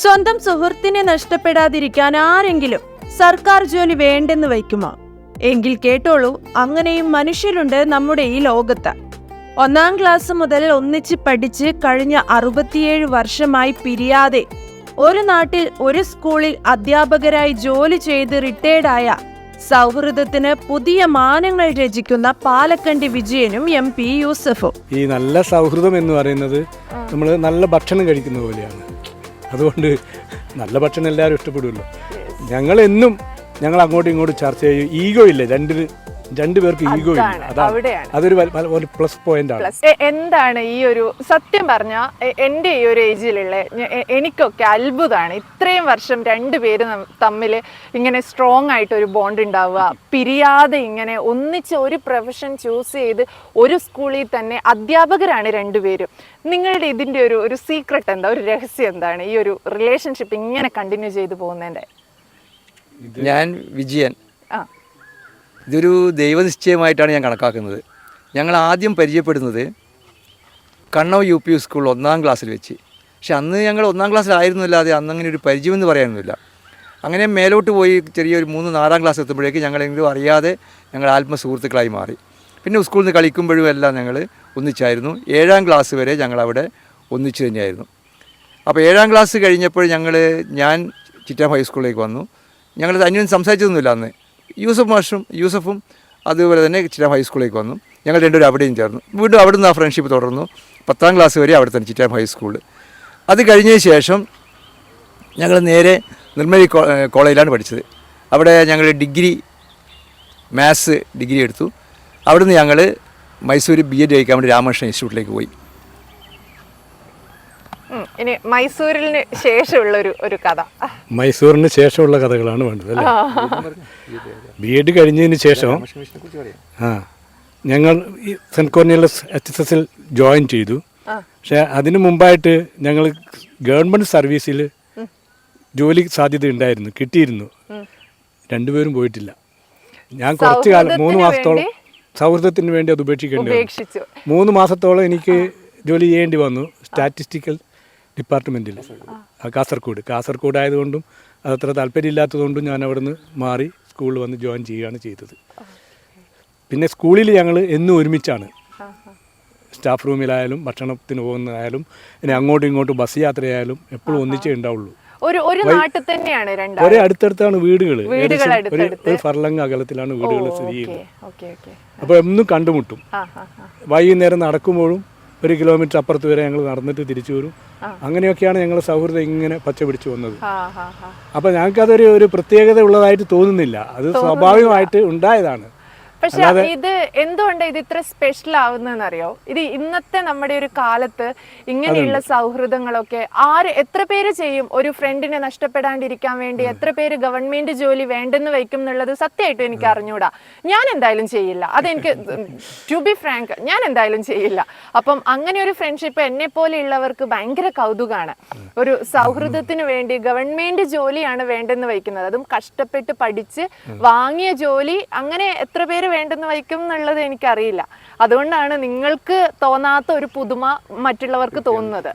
സ്വന്തം സുഹൃത്തിനെ നഷ്ടപ്പെടാതിരിക്കാൻ ആരെങ്കിലും സർക്കാർ ജോലി വേണ്ടെന്ന് വയ്ക്കുമോ? എങ്കിൽ കേട്ടോളൂ അങ്ങനെയും മനുഷ്യരുണ്ട് നമ്മുടെ ഈ ലോകത്ത്. ഒന്നാം ക്ലാസ് മുതൽ ഒന്നിച്ച് പഠിച്ച് കഴിഞ്ഞ അറുപത്തിയേഴ് വർഷമായി പിരിയാതെ ഒരു നാട്ടിൽ ഒരു സ്കൂളിൽ അധ്യാപകരായി ജോലി ചെയ്ത് റിട്ടയർഡായ സൗഹൃദത്തിന് പുതിയ മാനങ്ങൾ രചിക്കുന്ന പാലക്കണ്ടി വിജയനും എം പി യൂസഫും. ഈ നല്ല സൗഹൃദം എന്ന് പറയുന്നത് നമ്മൾ നല്ല ഭക്ഷണം കഴിക്കുന്ന പോലെയാണ്. അതുകൊണ്ട് നല്ല ഭക്ഷണം എല്ലാവരും ഇഷ്ടപ്പെടുമല്ലോ. ഞങ്ങളെന്നും ഞങ്ങൾ അങ്ങോട്ടും ഇങ്ങോട്ടും ചർച്ച ചെയ്യും. ഈഗോ ഇല്ല? രണ്ടിന് രണ്ടു പേർക്ക് ഈഗോ അവിടെയാണ്. അതൊരു ഒരു പ്ലസ് പോയിന്റ് ആണ്. എന്താണ് ഈ ഒരു സത്യം പറഞ്ഞ എന്റെ ഈ ഒരു ഏജിലുള്ള എനിക്കൊക്കെ അത്ഭുതമാണ് ഇത്രയും വർഷം രണ്ടുപേര് തമ്മിൽ ഇങ്ങനെ സ്ട്രോങ് ആയിട്ട് ഒരു ബോണ്ട് ഉണ്ടാവുക പിരിയാതെ ഇങ്ങനെ ഒന്നിച്ച് ഒരു പ്രൊഫഷൻ ചൂസ് ചെയ്ത് ഒരു സ്കൂളിൽ തന്നെ അധ്യാപകരാണ് രണ്ടുപേരും നിങ്ങളുടെ ഇതിന്റെ ഒരു ഒരു സീക്രട്ട് എന്താ? ഒരു രഹസ്യം എന്താണ്? ഈ ഒരു റിലേഷൻഷിപ്പ് ഇങ്ങനെ കണ്ടിന്യൂ ചെയ്തു പോകുന്നതിന്റെ? ഞാൻ വിജയൻ. ആ. ഇതൊരു ദൈവനിശ്ചയമായിട്ടാണ് ഞാൻ കണക്കാക്കുന്നത്. ഞങ്ങൾ ആദ്യം പരിചയപ്പെടുന്നത് കണ്ണവ് യു പി സ്കൂൾ ഒന്നാം ക്ലാസ്സിൽ വെച്ച്. പക്ഷെ അന്ന് ഞങ്ങൾ ഒന്നാം ക്ലാസ്സിലായിരുന്നില്ലാതെ അന്ന് അങ്ങനെ ഒരു പരിചയമെന്ന് പറയാനൊന്നുമില്ല. അങ്ങനെ മേലോട്ട് പോയി ചെറിയൊരു മൂന്ന് നാലാം ക്ലാസ് എത്തുമ്പോഴേക്ക് ഞങ്ങളെങ്കിലും അറിയാതെ ഞങ്ങൾ ആത്മസുഹൃത്തുക്കളായി മാറി. പിന്നെ സ്കൂളിൽ നിന്ന് കളിക്കുമ്പോഴും എല്ലാം ഞങ്ങൾ ഒന്നിച്ചായിരുന്നു. ഏഴാം ക്ലാസ് വരെ ഞങ്ങളവിടെ ഒന്നിച്ചു തന്നെയായിരുന്നു. അപ്പോൾ ഏഴാം ക്ലാസ് കഴിഞ്ഞപ്പോൾ ഞങ്ങൾ ഞാൻ ചിറ്റാം ഹൈസ്കൂളിലേക്ക് വന്നു. ഞങ്ങൾ അന്യം സംസാരിച്ചതൊന്നുമില്ല അന്ന്. യൂസഫ് മാഷും യൂസഫും അതുപോലെ തന്നെ ചിറ്റാം ഹൈസ്കൂളിലേക്ക് വന്നു. ഞങ്ങൾ രണ്ടുപേരും അവിടെയും ചേർന്നു. വീണ്ടും അവിടെ നിന്ന് ആ ഫ്രണ്ട്ഷിപ്പ് തുടർന്നു. പത്താം ക്ലാസ് വരെ അവിടെ തന്നെ ചിറ്റാം ഹൈസ്കൂൾ അത് കഴിഞ്ഞ ശേഷം ഞങ്ങൾ നേരെ നിർമ്മലി കോളേജിലാണ് പഠിച്ചത്. അവിടെ ഞങ്ങൾ ഡിഗ്രി മാത്സ് ഡിഗ്രി എടുത്തു. അവിടുന്ന് ഞങ്ങൾ മൈസൂർ ബി എഡ് കഴിക്കാൻ വേണ്ടി രാമകൃഷ്ണ ഇൻസ്റ്റിറ്റ്യൂട്ടിലേക്ക് പോയി. ഇനി മൈസൂരിന് ശേഷമുള്ള ഒരു ഒരു കഥ. മൈസൂറിന് ശേഷമുള്ള കഥകളാണ് വേണ്ടത് അല്ലേ? ബി എഡ് കഴിഞ്ഞതിന് ശേഷം ആ ഞങ്ങൾ ഈ സെന്റ് കോർണിയലസ് എച്ച് എസ് എസിൽ ജോയിൻ ചെയ്തു. പക്ഷേ അതിനു മുമ്പായിട്ട് ഞങ്ങൾ ഗവൺമെന്റ് സർവീസിൽ ജോലി സാധ്യത ഉണ്ടായിരുന്നു കിട്ടിയിരുന്നു. രണ്ടുപേരും പോയിട്ടില്ല. ഞാൻ കുറച്ച് കാലം മൂന്ന് മാസത്തോളം സൗഹൃദത്തിന് വേണ്ടി അത് ഉപേക്ഷിക്കേണ്ടി മൂന്ന് മാസത്തോളം എനിക്ക് ജോലി ചെയ്യേണ്ടി വന്നു. സ്റ്റാറ്റിസ്റ്റിക്കൽ ഡിപ്പാർട്ട്മെന്റിൽ കാസർഗോഡ് കാസർഗോഡ് ആയതുകൊണ്ടും അതത്ര താല്പര്യമില്ലാത്തതുകൊണ്ടും ഞാൻ അവിടുന്ന് മാറി സ്കൂളിൽ വന്ന് ജോയിൻ ചെയ്യുകയാണ് ചെയ്തത്. പിന്നെ സ്കൂളിൽ ഞങ്ങൾ എന്നും ഒരുമിച്ചാണ്. സ്റ്റാഫ് റൂമിലായാലും ഭക്ഷണത്തിന് പോകുന്നതായാലും ഇനി അങ്ങോട്ടും ഇങ്ങോട്ടും ബസ് യാത്രയായാലും എപ്പോഴും ഒന്നിച്ചേ ഉണ്ടാവുള്ളൂ. ഒരു ഒരു നാട്ടിൽ തന്നെയാണ് ഒരേ അടുത്തടുത്താണ് വീടുകൾ ഒരു ഫർലങ് അകലത്തിലാണ് വീടുകൾ സ്ഥിതി ചെയ്യുന്നത്. അപ്പോൾ എന്നും കണ്ടുമുട്ടും. വൈകുന്നേരം നടക്കുമ്പോഴും ഒരു കിലോമീറ്റർ അപ്പുറത്ത് വരെ ഞങ്ങൾ നടന്നിട്ട് തിരിച്ചു വരും. അങ്ങനെയൊക്കെയാണ് ഞങ്ങൾ സൗഹൃദം ഇങ്ങനെ പച്ച പിടിച്ചു വന്നത്. അപ്പൊ ഞങ്ങൾക്കതൊരു ഒരു പ്രത്യേകത ഉള്ളതായിട്ട് തോന്നുന്നില്ല. അത് സ്വാഭാവികമായിട്ട് ഉണ്ടായതാണ്. പക്ഷെ ഇത് എന്തുകൊണ്ട് ഇത് ഇത്ര സ്പെഷ്യൽ ആവുന്നതെന്നറിയോ? ഇത് ഇന്നത്തെ നമ്മുടെ ഒരു കാലത്ത് ഇങ്ങനെയുള്ള സൗഹൃദങ്ങളൊക്കെ ആര് എത്ര പേര് ചെയ്യും ഒരു ഫ്രണ്ടിനെ നഷ്ടപ്പെടാണ്ടിരിക്കാൻ വേണ്ടി? എത്ര പേര് ഗവൺമെന്റ് ജോലി വേണ്ടെന്ന് വയ്ക്കും എന്നുള്ളത് സത്യമായിട്ടും എനിക്ക് അറിഞ്ഞൂടാ. ഞാൻ എന്തായാലും ചെയ്യില്ല. അതെനിക്ക് ടു ബി ഫ്രാങ്ക് ഞാൻ എന്തായാലും ചെയ്യില്ല. അപ്പം അങ്ങനെ ഒരു ഫ്രണ്ട്ഷിപ്പ് എന്നെ പോലെയുള്ളവർക്ക് ഭയങ്കര കൗതുകമാണ് ഒരു സൗഹൃദത്തിന് വേണ്ടി ഗവൺമെന്റ് ജോലിയാണ് വേണ്ടെന്ന് വയ്ക്കുന്നത്. അതും കഷ്ടപ്പെട്ട് പഠിച്ച് വാങ്ങിയ ജോലി അങ്ങനെ എത്ര പേര് വേണ്ടെന്ന് വയ്ക്കും എന്നുള്ളത് എനിക്കറിയില്ല. അതുകൊണ്ടാണ് നിങ്ങൾക്ക് തോന്നാത്ത ഒരു പുതുമ മറ്റുള്ളവർക്ക് തോന്നുന്നത്.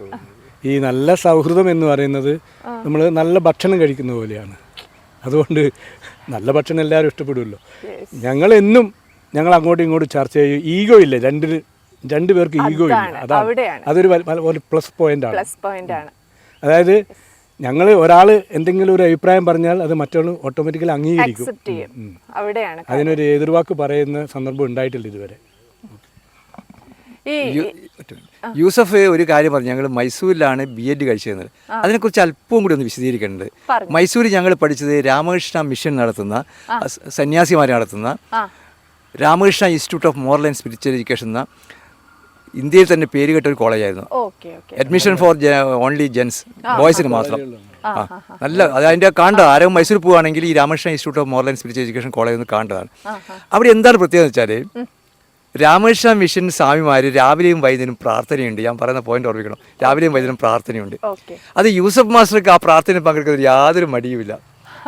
ഈ നല്ല സൗഹൃദം എന്ന് പറയുന്നത് നമ്മൾ നല്ല ഭക്ഷണം കഴിക്കുന്ന പോലെയാണ്. അതുകൊണ്ട് നല്ല ഭക്ഷണം എല്ലാവരും ഇഷ്ടപ്പെടുമല്ലോ. ഞങ്ങൾ എന്നും ഞങ്ങൾ അങ്ങോട്ടും ഇങ്ങോട്ടും ചർച്ച ചെയ്യും. ഈഗോ ഇല്ല? രണ്ടിന് രണ്ടു പേർക്ക് ഈഗോ ഇല്ല. അതാണ്. അതൊരു പ്ലസ് പോയിന്റ് ആണ്. അതായത് ഞങ്ങൾ ഒരാൾ എന്തെങ്കിലും ഒരു അഭിപ്രായം പറഞ്ഞാൽ അത് മറ്റൊരാൾ ഓട്ടോമാറ്റിക്കലി അംഗീകരിക്കും. അവിടെയാണ് അതിനൊരു എതിർവാക്ക് പറയുന്ന സന്ദർഭം ഉണ്ടായിട്ടില്ല ഇതുവരെ. യൂസഫ് ഒരു കാര്യം പറഞ്ഞു. ഞങ്ങൾ മൈസൂരിലാണ് ബി എഡ് കഴിച്ചിരുന്നത് അതിനെക്കുറിച്ച് അല്പവും കൂടി ഒന്ന് വിശദീകരിക്കേണ്ടത്. മൈസൂരിൽ ഞങ്ങൾ പഠിച്ചത് രാമകൃഷ്ണ മിഷൻ നടത്തുന്ന സന്യാസിമാർ നടത്തുന്ന Ramakrishna institute of moral and spiritual education എന്ന ഇന്ത്യയിൽ തന്നെ പേരുകെട്ട ഒരു കോളേജായിരുന്നു അഡ്മിഷൻ ഫോർ ഓൺലി ജെൻസ് ബോയ്സിന് മാത്രം. ആ നല്ല അത് അതിന്റെ കാണ്ട ആരും മൈസൂർ പോവുകയാണെങ്കിൽ ഈ Ramakrishna institute of moral and spiritual education college എന്ന് കാണേണ്ടതാണ് അവിടെ എന്താണ് പ്രത്യേകത വെച്ചാൽ രാമകൃഷ്ണ മിഷൻ സ്വാമിമാർ രാവിലെയും വൈകുന്നേരം പ്രാർത്ഥനയുണ്ട്. ഞാൻ പറയുന്ന പോയിന്റ് ഓർമ്മിക്കണം. രാവിലെയും വൈകുന്നേരം പ്രാർത്ഥനയുണ്ട്. അത് യൂസഫ് മാസ്റ്റർക്ക് ആ പ്രാർത്ഥനയിൽ പങ്കെടുക്കുന്നതിൽ യാതൊരു മടിയുമില്ല.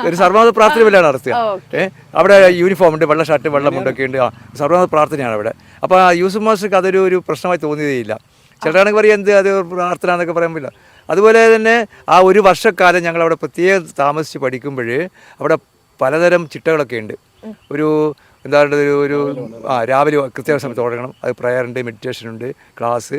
ഒരു സർവമത പ്രാർത്ഥന പോലെയാണ് നടത്തുക. ഏഹ് അവിടെ യൂണിഫോം ഉണ്ട് വെള്ള ഷർട്ട് വെള്ള മുണ്ടൊക്കെ ഉണ്ട്. ആ സർവമത പ്രാർത്ഥനയാണ് അവിടെ. അപ്പോൾ യൂസഫ് മാസ്റ്റർക്ക് അതൊരു ഒരു പ്രശ്നമായി തോന്നിയതേയില്ല. ചിലരാണെങ്കിൽ പറയും എന്ത്? അത് പ്രാർത്ഥന എന്നൊക്കെ പറയാൻ പറ്റില്ല. അതുപോലെ തന്നെ ആ ഒരു വർഷക്കാലം ഞങ്ങൾ അവിടെ പ്രത്യേകം താമസിച്ച് പഠിക്കുമ്പോൾ അവിടെ പലതരം ചിട്ടകളൊക്കെ ഉണ്ട്. ഒരു എന്താ പറയുക ഒരു ആ രാവിലെ കൃത്യ സമയത്ത് തുടങ്ങണം അത് പ്രയറുണ്ട് മെഡിറ്റേഷൻ ഉണ്ട് ക്ലാസ്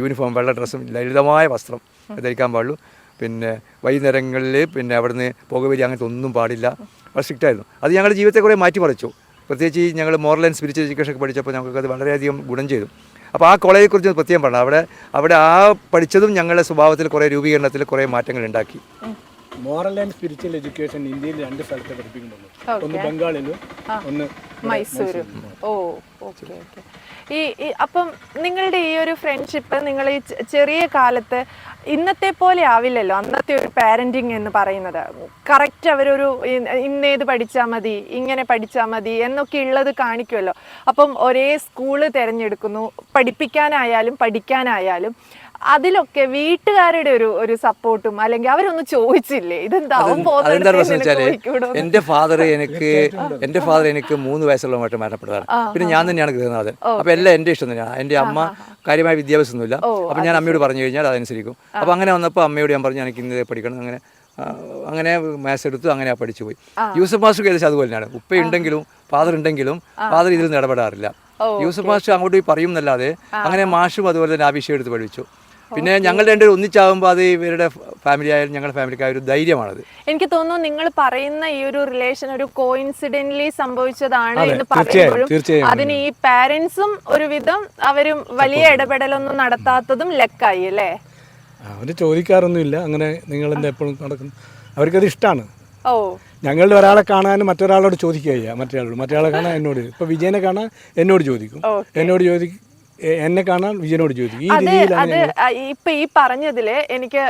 യൂണിഫോം വെള്ള ഡ്രസ്സും ലളിതമായ വസ്ത്രം ധരിക്കാൻ പാടുള്ളൂ. പിന്നെ വൈകുന്നേരങ്ങളിൽ പിന്നെ അവിടുന്ന് പുകവലി അങ്ങനത്തെ ഒന്നും പാടില്ല. വളരെ സ്ട്രിക്റ്റ് ആയിരുന്നു. അത് ഞങ്ങളുടെ ജീവിതത്തെ കുറേ മാറ്റിമറിച്ചു. പ്രത്യേകിച്ച് ഈ ഞങ്ങൾ മോറൽ ആൻഡ് സ്പിരിച്വൽ എഡ്യൂക്കേഷൻ ഒക്കെ പഠിച്ചപ്പോൾ ഞങ്ങൾക്ക് അത് വളരെയധികം ഗുണം ചെയ്തു. അപ്പോൾ ആ കോളേജിനെക്കുറിച്ച് പ്രത്യേകം പറഞ്ഞു. അവിടെ അവിടെ ആ പഠിച്ചതും ഞങ്ങളുടെ സ്വഭാവത്തിൽ കുറേ രൂപീകരണത്തിൽ കുറേ മാറ്റങ്ങൾ ഉണ്ടാക്കി. മോറൽ ആൻഡ് സ്പിരിച്വൽ എഡ്യൂക്കേഷൻ ഇന്ത്യയിൽ രണ്ട് സ്ഥലത്ത് പഠിപ്പിക്കുന്നുണ്ട്. ഒന്ന് ബംഗാളിലും ഒന്ന് മൈസൂരും. Oh okay okay. ഈ ഈ- അപ്പം നിങ്ങളുടെ ഈ ഒരു ഫ്രണ്ട്ഷിപ്പ് നിങ്ങൾ ഈ ചെറിയ കാലത്ത് ഇന്നത്തെ പോലെ ആവില്ലല്ലോ അന്നത്തെ ഒരു പാരന്റിങ് എന്ന് പറയുന്നത്. കറക്റ്റ് അവരൊരു ഇന്നേത് പഠിച്ചാൽ മതി ഇങ്ങനെ പഠിച്ചാൽ മതി എന്നൊക്കെ ഉള്ളത് കാണിക്കുമല്ലോ അപ്പം ഒരേ സ്കൂൾ തിരഞ്ഞെടുക്കുന്നു പഠിപ്പിക്കാനായാലും പഠിക്കാനായാലും അതിലൊക്കെ വീട്ടുകാരുടെ ഒരു ഒരു സപ്പോർട്ടും അല്ലെങ്കിൽ അവരൊന്നും ചോദിച്ചില്ലേ? ഇതെന്താ അതെന്താ പ്രശ്നം വെച്ചാൽ എന്റെ ഫാദർ എനിക്ക് എന്റെ ഫാദർ എനിക്ക് മൂന്ന് വയസ്സുള്ളമായിട്ട് മരണപ്പെട്ടതാണ് പിന്നെ ഞാൻ തന്നെയാണ് ഗൃഹനാഥൻ. അപ്പൊ എല്ലാം എന്റെ ഇഷ്ടം തന്നെയാണ്. എന്റെ അമ്മ കാര്യമായ വിദ്യാഭ്യാസം ഒന്നുമില്ല അപ്പൊ ഞാൻ അമ്മയോട് പറഞ്ഞു കഴിഞ്ഞാൽ അതനുസരിക്കും. അപ്പൊ അങ്ങനെ വന്നപ്പോൾ അമ്മയോട് ഞാൻ പറഞ്ഞു എനിക്ക് ഇന്ന് പഠിക്കണം. അങ്ങനെ അങ്ങനെ മാത്സ് എടുത്തു അങ്ങനെ ആ പഠിച്ചു പോയി. യൂസഫ് മാസ്റ്റർ ഏകദേശം അതുപോലെ തന്നെയാണ് ഉപ്പ ഉണ്ടെങ്കിലും ഫാദർ ഉണ്ടെങ്കിലും ഫാദർ ഇതിൽ നിന്ന് ഇടപെടാറില്ല. യൂസഫ് മാസ്റ്റർ അങ്ങോട്ട് പോയി പറയും എന്നല്ലാതെ അങ്ങനെ മാഷും അതുപോലെ തന്നെ അഭിഷേകം എടുത്ത് പഠിച്ചു പിന്നെ ഞങ്ങൾ രണ്ടുപേരും ഒന്നിച്ചാകുമ്പോൾ അത് ഇവരുടെ ഫാമിലി ആയാലും ഞങ്ങളുടെ ഫാമിലിക്കായ ഒരു ധൈര്യമാണത്. എനിക്ക് തോന്നുന്നു നിങ്ങൾ പറയുന്ന ഈ ഒരു റിലേഷൻ ഒരു കോയിൻസിഡന്റ്ലി സംഭവിച്ചതാണ് എന്ന് പറയുമ്പോഴും. അതിന് ഈ പാരന്റ്സും ഒരുവിധം അവരും വലിയ ഇടപെടലൊന്നും നടത്താത്തതും ലക്കായി അല്ലേ? അവർ ചോദിക്കാറൊന്നുമില്ല. അങ്ങനെ നിങ്ങൾ എന്താ എപ്പോഴും നടക്കുന്നു അവർക്കത് ഇഷ്ടമാണ് ഓ. ഞങ്ങളുടെ ഒരാളെ കാണാനും മറ്റൊരാളോട് ചോദിക്കുക മറ്റൊരാളോട് മറ്റൊരാളെ കാണാൻ എന്നോട്. ഇപ്പൊ വിജയനെ കാണാൻ എന്നോട് ചോദിക്കും. എന്നോട് ചോദിക്കും എന്നെ കാണാൻ വിജയനോട് ചോദിക്കും അത് ഇപ്പൊ ഈ പറഞ്ഞതിൽ എനിക്ക്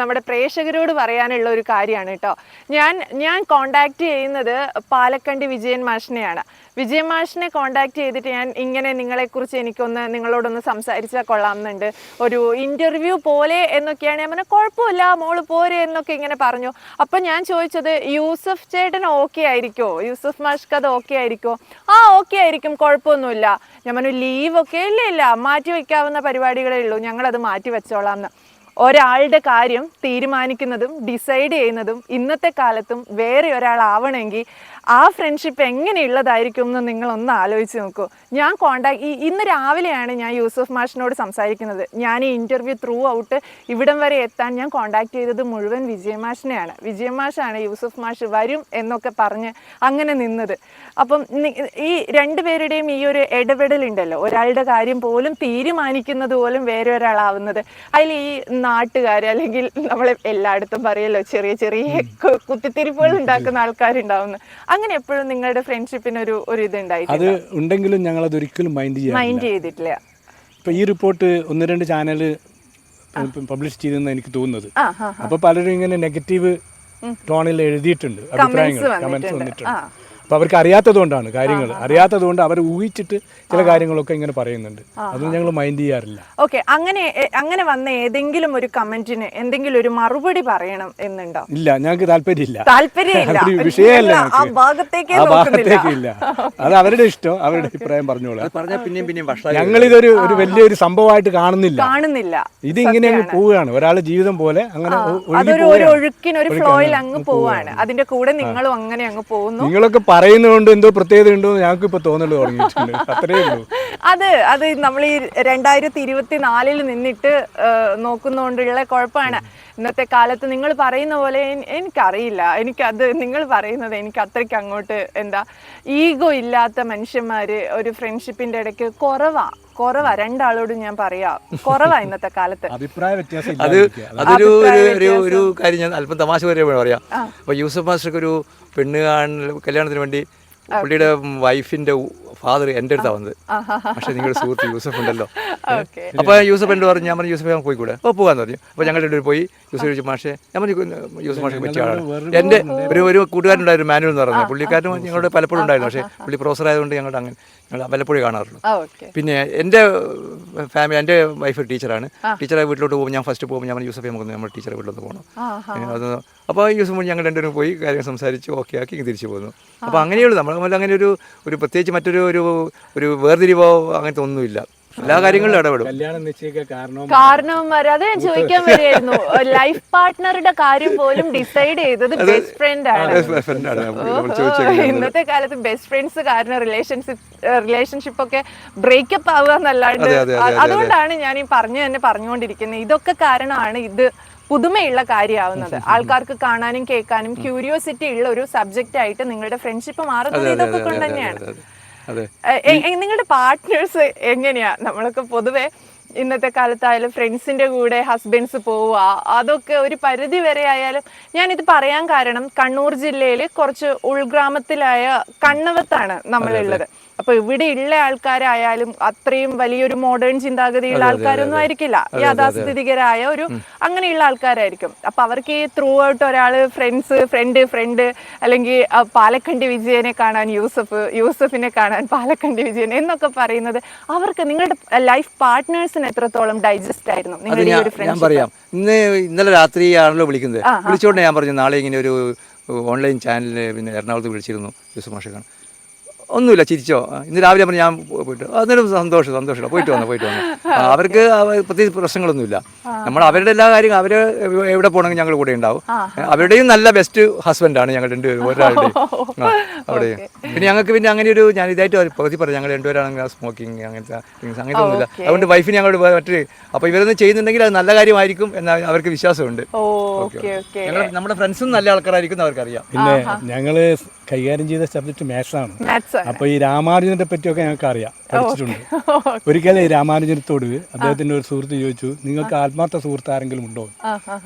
നമ്മുടെ പ്രേക്ഷകരോട് പറയാനുള്ള ഒരു കാര്യമാണ് കേട്ടോ. ഞാൻ ഞാൻ കോണ്ടാക്ട് ചെയ്യുന്നത് പാലക്കണ്ടി വിജയൻ മാഷിനെയാണ്. വിജയൻ മാഷിനെ കോണ്ടാക്ട് ചെയ്തിട്ട് ഞാൻ ഇങ്ങനെ നിങ്ങളെ കുറിച്ച് എനിക്കൊന്ന് നിങ്ങളോടൊന്ന് സംസാരിച്ചാൽ കൊള്ളാമെന്നുണ്ട് ഒരു ഇന്റർവ്യൂ പോലെ എന്നൊക്കെയാണ് ഞാൻ പറഞ്ഞത്. കുഴപ്പമില്ല മോൾ പോരെ എന്നൊക്കെ ഇങ്ങനെ പറഞ്ഞു. അപ്പം ഞാൻ ചോദിച്ചത് യൂസഫ് ചേട്ടൻ ഓക്കെ ആയിരിക്കോ? യൂസഫ് മാഷ്ക്ക് അത് ഓക്കെ ആയിരിക്കോ? ആ ഓക്കെ ആയിരിക്കും കുഴപ്പമൊന്നുമില്ല. ഞാൻ പറഞ്ഞു ലീവ് ഒക്കെ ഇല്ല ഇല്ല. മാറ്റി വയ്ക്കാവുന്ന പരിപാടികളേ ഉള്ളൂ. ഞങ്ങൾ അത് മാറ്റി വെച്ചോളാം എന്ന് ഒരാളുടെ കാര്യം തീരുമാനിക്കുന്നതും ഡിസൈഡ് ചെയ്യുന്നതും ഇന്നത്തെ കാലത്തും വേറെ ഒരാളാവണമെങ്കിൽ ആ ഫ്രണ്ട്ഷിപ്പ് എങ്ങനെയുള്ളതായിരിക്കും എന്ന് നിങ്ങളൊന്ന് ആലോചിച്ച് നോക്കൂ. ഞാൻ കോണ്ടാക്ട് ഈ ഇന്ന് രാവിലെയാണ് ഞാൻ യൂസഫ് മാഷിനോട് സംസാരിക്കുന്നത്. ഞാൻ ഈ ഇന്റർവ്യൂ ത്രൂ ഔട്ട് ഇവിടം വരെ എത്താൻ ഞാൻ കോണ്ടാക്ട് ചെയ്തത് മുഴുവൻ വിജയമാഷിനെയാണ് വിജയമാഷാണ് യൂസഫ് മാഷ് വരും എന്നൊക്കെ പറഞ്ഞ് അങ്ങനെ നിന്നത്. അപ്പം ഈ രണ്ടുപേരുടെയും ഈ ഒരു ഇടപെടലുണ്ടല്ലോ. ഒരാളുടെ കാര്യം പോലും തീരുമാനിക്കുന്നത് പോലും വേറെ ഒരാളാവുന്നത്. അതിൽ ഈ നാട്ടുകാർ അല്ലെങ്കിൽ നമ്മളെ എല്ലായിടത്തും പറയല്ലോ ചെറിയ ചെറിയ കുത്തിത്തിരിപ്പുകൾ ഉണ്ടാക്കുന്ന ആൾക്കാരുണ്ടാവുന്നു. അങ്ങനെ എപ്പോഴും നിങ്ങളുടെ ഫ്രണ്ട്ഷിപ്പിന് ഒരു ഒരു ഇത് അത് ഉണ്ടെങ്കിലും ഞങ്ങൾ അത് ഒരിക്കലും മൈൻഡ് ചെയ്യാം മൈൻഡ് ചെയ്തിട്ടില്ല. ഇപ്പോ ഈ റിപ്പോർട്ട് ഒന്ന് രണ്ട് ചാനൽ പബ്ലിഷ് ചെയ്തെന്ന് എനിക്ക് തോന്നുന്നത്. അപ്പോൾ പലരും ഇങ്ങനെ നെഗറ്റീവ് ടോണിൽ എഴുതിയിട്ടുണ്ട് അഭിപ്രായങ്ങൾ. കമന്റ്സ് വന്നിട്ടുണ്ട്. അപ്പോൾ അവർക്ക് അറിയാത്തതുകൊണ്ടാണ് കാര്യങ്ങൾ. അറിയാത്തതുകൊണ്ട് അവർ ഊഹിച്ചിട്ട് ചില കാര്യങ്ങളൊക്കെ ഇങ്ങനെ പറയുന്നുണ്ട്. അതൊന്നും ഞങ്ങൾ മൈൻഡ് ചെയ്യാറില്ല. ഓക്കെ അങ്ങനെ അങ്ങനെ വന്ന ഏതെങ്കിലും ഒരു കമന്റിന് എന്തെങ്കിലും ഒരു മറുപടി പറയണം എന്നുണ്ടോ? ഇല്ല ഞങ്ങൾക്ക് താല്പര്യമില്ല. താല്പര്യമില്ല. വിഷയമല്ല ആ ഭാഗത്തേക്കേ ഇല്ല അത് അവരുടെ ഇഷ്ടം അവരുടെ അഭിപ്രായം പറഞ്ഞോളാം. പിന്നെയും പിന്നെയും വഷളായി ഞങ്ങളിതൊരു ഒരു വലിയൊരു സംഭവമായിട്ട് കാണുന്നില്ല. കാണുന്നില്ല. ഇതിങ്ങനെ അങ്ങ് പോവുകയാണ്. ഒരാളെ ജീവിതം പോലെ അങ്ങനെ അതൊരു ഒരു. ഒഴുക്കിന് ഒരു ഫ്ലോയിൽ അങ്ങ് പോവാണ് അതിന്റെ കൂടെ നിങ്ങളും അങ്ങനെ അങ്ങ് പോകുന്നു. നിങ്ങളൊക്കെ പറയുന്നതുകൊണ്ട് എന്തോ പ്രത്യേകത ഉണ്ടോ എന്ന് ഞങ്ങൾക്ക് ഇപ്പൊ തോന്നുള്ളൂ തുടങ്ങിയിട്ടുണ്ട്. അത്രേ ഉള്ളൂ. അത് അത് നമ്മൾ ഈ രണ്ടായിരത്തി ഇരുപത്തി നാലിൽ നിന്നിട്ട് നോക്കുന്നോണ്ടുള്ള കുഴപ്പമാണ് ഇന്നത്തെ കാലത്ത് നിങ്ങൾ പറയുന്ന പോലെ എനിക്കറിയില്ല. എനിക്കത് നിങ്ങൾ പറയുന്നത് എനിക്ക് അത്രയ്ക്ക് അങ്ങോട്ട് എന്താ ഈഗോ ഇല്ലാത്ത മനുഷ്യന്മാർ ഒരു ഫ്രണ്ട്ഷിപ്പിന്റെ ഇടയ്ക്ക് കുറവാ. കുറവാ. രണ്ടാളോടും ഞാൻ പറയാ. കുറവാ ഇന്നത്തെ കാലത്ത്. അഭിപ്രായ വ്യത്യാസം അത്. അതൊരു ഒരു ഒരു കാര്യം ഞാൻ അല്പം തമാശ വരെ പറയാം. അപ്പോൾ യൂസഫ് മാസ്റ്റർക്ക് ഒരു പെണ്ണ് കാണൽ കല്യാണത്തിന് വേണ്ടി പുള്ളിയുടെ വൈഫിന്റെ ഫാദർ എന്റെ അടുത്താണ് വന്നത്. പക്ഷെ നിങ്ങളുടെ സുഹൃത്ത് യൂസഫ് ഉണ്ടല്ലോ. അപ്പൊ അപ്പോൾ യൂസഫ് എന്നോട് പറഞ്ഞു ഞാൻ പറഞ്ഞു യൂസഫ് ഞാൻ പോയിക്കൂടെ? അപ്പോൾ പോകാന്ന് പറഞ്ഞു. അപ്പോൾ ഞങ്ങളുടെ ഇടയിൽ പോയി. യൂസഫ് ചോദിച്ചു മാഷെ ഞാൻ പറഞ്ഞു യൂസഫ് മാഷെ പറ്റിയ ആളാണ്. എന്റെ ഒരു ഒരു കൂട്ടുകാരനുണ്ടായിരുന്നു മാനുവൽ എന്ന് പറഞ്ഞു പുള്ളിക്കാരനും ഞങ്ങളുടെ പലപ്പോഴും ഉണ്ടായിരുന്നു. പക്ഷേ പുള്ളി പ്രൊഫസർ ആയതുകൊണ്ട് ഞങ്ങളുടെ അങ്ങനെ വല്ലപ്പോഴും കാണാറുള്ളൂ. പിന്നെ എന്റെ ഫാമിലി എന്റെ വൈഫ് ടീച്ചറാണ്. ടീച്ചറെ വീട്ടിലോട്ട് പോകുമ്പോൾ ഞാൻ ഫസ്റ്റ് പോകുമ്പോൾ ഞാൻ യൂസഫ് നമുക്ക് നമ്മുടെ ടീച്ചറെ വീട്ടിലൊന്ന് പോകണം. അത് അപ്പോൾ യൂസഫ് ഞങ്ങൾ രണ്ടുപേരും പോയി കാര്യം സംസാരിച്ച് ഓക്കെ ആക്കി തിരിച്ചു പോകുന്നു അപ്പോൾ അങ്ങനെയുള്ളൂ നമ്മൾ അങ്ങനെ ഒരു ഒരു പ്രത്യേകിച്ച് മറ്റൊരു ഒരു ഒരു വേർതിരിവോ അങ്ങനത്തെ ഒന്നുമില്ല. എല്ലാ കാര്യങ്ങളിലും ഇടപെടും. കല്യാണം നിശ്ചയിക്കാൻ കാരണം കാരണവന്മാര് അത് ഞാൻ ചോദിക്കാൻ വരികയായിരുന്നു. ലൈഫ് പാർട്ട്ണറുടെ കാര്യം പോലും ഡിസൈഡ് ചെയ്തത് ബെസ്റ്റ് ഫ്രണ്ട് ആണ്. ആണ്. ഇന്നത്തെ കാലത്ത് ബെസ്റ്റ് ഫ്രണ്ട്സ് കാരണം റിലേഷൻഷിപ്പ് റിലേഷൻഷിപ്പ് ഒക്കെ ബ്രേക്കപ്പ് ആവുക എന്നല്ലാണ്ട് അതെ, അതെ, അതെ, അതെ. അതുകൊണ്ടാണ് ഞാൻ ഈ പറഞ്ഞു തന്നെ പറഞ്ഞുകൊണ്ടിരിക്കുന്നത്. ഇതൊക്കെ കാരണമാണ് ഇത് പുതുമയുള്ള കാര്യമാവുന്നത്. ആൾക്കാർക്ക് കാണാനും കേൾക്കാനും ക്യൂരിയോസിറ്റി ഉള്ള ഒരു സബ്ജക്റ്റ് ആയിട്ട് നിങ്ങളുടെ ഫ്രണ്ട്ഷിപ്പ് മാറുന്നത് ഇതൊക്കെ കൊണ്ട് തന്നെയാണ് നിങ്ങളുടെ പാർട്ട്നേഴ്സ് എങ്ങനെയാ? നമ്മളൊക്കെ പൊതുവെ ഇന്നത്തെ കാലത്തായാലും ഫ്രണ്ട്സിന്റെ കൂടെ ഹസ്ബൻഡ്സ് പോവുക അതൊക്കെ ഒരു പരിധി വരെ ആയാലും ഞാനിത് പറയാൻ കാരണം കണ്ണൂർ ജില്ലയിൽ കുറച്ച് ഉൾഗ്രാമത്തിലായ കണ്ണവത്താണ് നമ്മളുള്ളത്. അപ്പൊ ഇവിടെ ഉള്ള ആൾക്കാരായാലും അത്രയും വലിയൊരു മോഡേൺ ചിന്താഗതിയുള്ള ആൾക്കാരൊന്നും ആയിരിക്കില്ല. യാഥാസ്ഥിതികരായ ഒരു അങ്ങനെയുള്ള ആൾക്കാരായിരിക്കും. അപ്പൊ അവർക്ക് ഈ ത്രൂ ഔട്ട് ഒരാൾ ഫ്രണ്ട്സ് ഫ്രണ്ട് ഫ്രണ്ട് അല്ലെങ്കിൽ പാലക്കണ്ടി വിജയനെ കാണാൻ യൂസഫ് യൂസഫിനെ കാണാൻ പാലക്കണ്ടി വിജയൻ എന്നൊക്കെ പറയുന്നത് അവർക്ക് നിങ്ങളുടെ ലൈഫ് പാർട്ട്നേഴ്സിന് എത്രത്തോളം ഡൈജസ്റ്റ് ആയിരുന്നു? നിങ്ങളുടെ ഈ ഒരു ഞാൻ പറയാം. ഇന്ന് ഇന്നലെ രാത്രി ആണല്ലോ വിളിക്കുന്നത്. വിളിച്ചോണ്ട് ഞാൻ പറഞ്ഞു നാളെ ഇങ്ങനെ ഒരു ഓൺലൈൻ ചാനലിൽ പിന്നെ എറണാകുളത്ത് വിളിച്ചിരുന്നു. യൂസുഫ് മാഷക്കാണ് ഒന്നുമില്ല ചിരിച്ചോ. ഇന്ന് രാവിലെ പറഞ്ഞു ഞാൻ പോയിട്ട് അതൊരു സന്തോഷം സന്തോഷമില്ല പോയിട്ട് വന്നു പോയിട്ട് വന്നു. അവർക്ക് അവ- പ്രത്യേകിച്ച് പ്രശ്നങ്ങളൊന്നുമില്ല. നമ്മൾ അവരുടെ എല്ലാ കാര്യവും അവർ എവിടെ പോകണമെങ്കിൽ ഞങ്ങൾ കൂടെ ഉണ്ടാവും. അവരുടെയും നല്ല ബെസ്റ്റ് ഹസ്ബൻഡാണ് ഞങ്ങൾ രണ്ടുപേരും ഒരാളുടെ അവിടെ. പിന്നെ ഞങ്ങൾക്ക് പിന്നെ അങ്ങനെ ഒരു ഞാൻ ഇതായിട്ട് പകുതി പറഞ്ഞു ഞങ്ങൾ രണ്ടുപേരാണെങ്കിൽ സ്മോക്കിംഗ് അങ്ങനത്തെ അങ്ങനത്തെ ഒന്നുമില്ല. അതുകൊണ്ട് വൈഫിന് ഞങ്ങളോട് മറ്റൊരു അപ്പോൾ ഇവരൊന്നും ചെയ്യുന്നുണ്ടെങ്കിൽ അത് നല്ല കാര്യമായിരിക്കും എന്ന് അവർക്ക് വിശ്വാസമുണ്ട്. Oh okay okay. ഞങ്ങൾ നമ്മുടെ ഫ്രണ്ട്സും നല്ല ആൾക്കാരായിരിക്കും എന്ന് അവർക്കറിയാം. പിന്നെ ഞങ്ങൾ കൈകാര്യം ചെയ്ത സബ്ജക്ട് മാത്സ് ആണ്. മാത്സ് അപ്പൊ ഈ രാമാനുജനെ പറ്റിയൊക്കെ ഞങ്ങൾക്ക് അറിയാം പഠിച്ചിട്ടുണ്ട്. ഒരിക്കലും ഈ രാമാനുജനത്തോട് അദ്ദേഹത്തിന്റെ ഒരു സുഹൃത്ത് ചോദിച്ചു നിങ്ങൾക്ക് ആത്മാർത്ഥ സുഹൃത്ത് ആരെങ്കിലും ഉണ്ടോ?